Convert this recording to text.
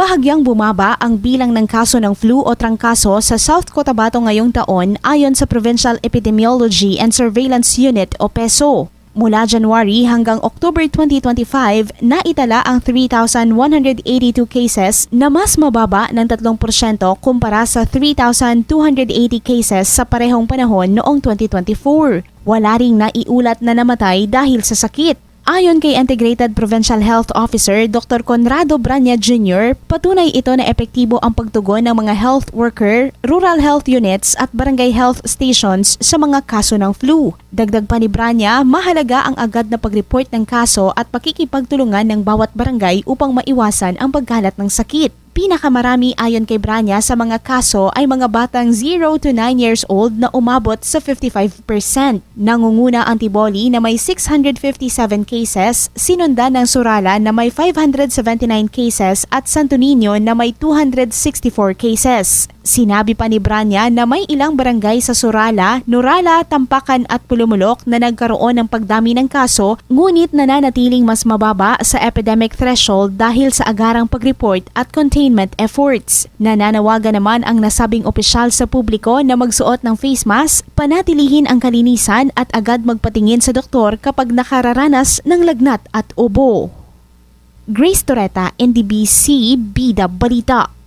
Bahagyang bumaba ang bilang ng kaso ng flu o trangkaso sa South Cotabato ngayong taon ayon sa Provincial Epidemiology and Surveillance Unit o PESO. Mula January hanggang October 2025, naitala ang 3,182 cases na mas mababa ng 3% kumpara sa 3,280 cases sa parehong panahon noong 2024. Wala ring naiulat na namatay dahil sa sakit. Ayon kay Integrated Provincial Health Officer Dr. Conrado Branya Jr., patunay ito na epektibo ang pagtugon ng mga health worker, rural health units at barangay health stations sa mga kaso ng flu. Dagdag pa ni Branya, mahalaga ang agad na pag-report ng kaso at pakikipagtulungan ng bawat barangay upang maiwasan ang pagkalat ng sakit. Pinakamarami ayon kay Branya sa mga kaso ay mga batang 0 to 9 years old na umabot sa 55%. Nangunguna ang Tiboli na may 657 cases, sinundan ng Surala na may 579 cases at Santo Niño na may 264 cases. Sinabi pa ni Branya na may ilang barangay sa Surala, Nurala, Tampakan at Pulumulok na nagkaroon ng pagdami ng kaso ngunit nananatiling mas mababa sa epidemic threshold dahil sa agarang pag-report at containment efforts. Nananawagan naman ang nasabing opisyal sa publiko na magsuot ng face mask, panatilihin ang kalinisan at agad magpatingin sa doktor kapag nakararanas ng lagnat at ubo. Grace Toreta, NDBC, Bida Balita.